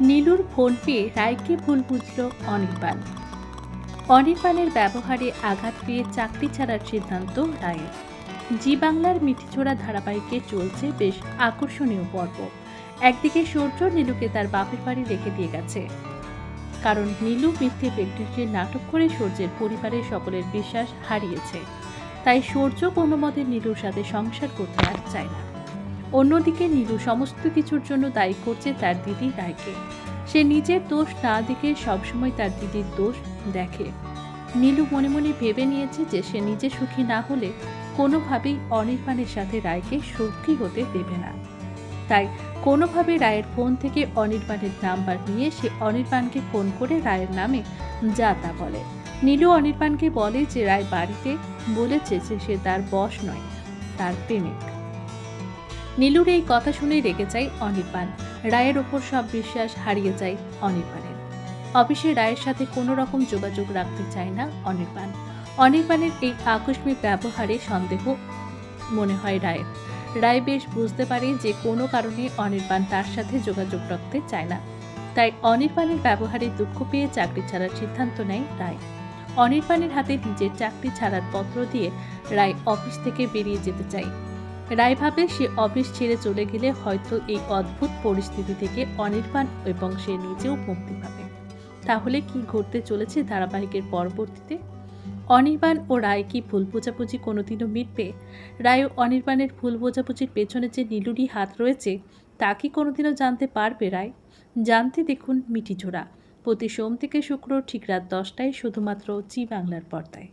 নীলুর ফোন পেয়ে রায়কে ভুল বুঝল অনির্বাণ। অনির্বাণের ব্যবহারে আঘাত পেয়ে চাকরি ছাড়ার সিদ্ধান্ত রায়ের। জি বাংলার মিঠিচোড়া ধারাবাহিকে চলছে বেশ আকর্ষণীয় পর্ব। একদিকে সূর্য নীলুকে তার বাপের বাড়ি রেখে দিয়ে গেছে। কারণ নীলু মিথ্যে প্রেগনেন্সির নাটক করে সূর্যের পরিবারের সকলের বিশ্বাস হারিয়েছে। তাই সূর্য কোনো মতে নীলুর সাথে সংসার করতে আর চায় না। অন্যদিকে নীলু সমস্ত কিছুর জন্য দায়ী করছে তার দিদি রায়কে। সে নিজের দোষ না দেখে সবসময় তার দিদির দোষ দেখে। নীলু মনে মনে ভেবে নিয়েছে যে সে নিজে সুখী না হলে কোনোভাবেই অনির্বাণের সাথে রায়কে সুখী হতে দেবে না। তাই কোনোভাবে রায়ের ফোন থেকে অনির্বাণের নাম্বার নিয়ে সে অনির্বাণকে ফোন করে রায়ের নামে যা তা বলে। নীলু অনির্বাণকে বলে যে রায় বাড়িতে বলেছে যে সে তার বশ নয়, তার প্রেমিক। নীলুর এই কথা শুনে রেগে যায় অনির্বাণ। রায়ের ওপর সব বিশ্বাস হারিয়ে যায় অনির্বাণের। অফিসে রায়ের সাথে কোনো রকম যোগাযোগ রাখতে চায় না অনির্বাণ। অনির্বাণের এই আকস্মিক ব্যবহারে সন্দেহ মনে হয় রায়ের। রায় বেশ বুঝতে পারে যে কোনো কারণে অনির্বাণ তার সাথে যোগাযোগ রাখতে চায় না। তাই অনির্বাণের ব্যবহারে দুঃখ পেয়ে চাকরি ছাড়ার সিদ্ধান্ত নেয় রায়। অনির্বাণের হাতে নিজের চাকরি ছাড়ার পত্র দিয়ে রায় অফিস থেকে বেরিয়ে যেতে চায়। রায় ভাবে সে অফিস ছেড়ে চলে গেলে হয়তো এই অদ্ভুত পরিস্থিতি থেকে অনির্বাণ এবং সে নিজেও মুক্তি পাবে। তাহলে কি ঘটতে চলেছে ধারাবাহিকের পরবর্তীতে? অনির্বাণ ও রায় কি ভুল বোঝাবুঝি কোনোদিনও মিটবে? রায় ও অনির্বাণের ভুল বোঝাবুঝির পেছনে যে নীলুরই হাত রয়েছে, তা কি কোনোদিনও জানতে পারবে রায়? জানতে দেখুন মিটিজোড়া প্রতি সোম থেকে শুক্র ঠিক রাত দশটায় শুধুমাত্র জি বাংলার পর্দায়।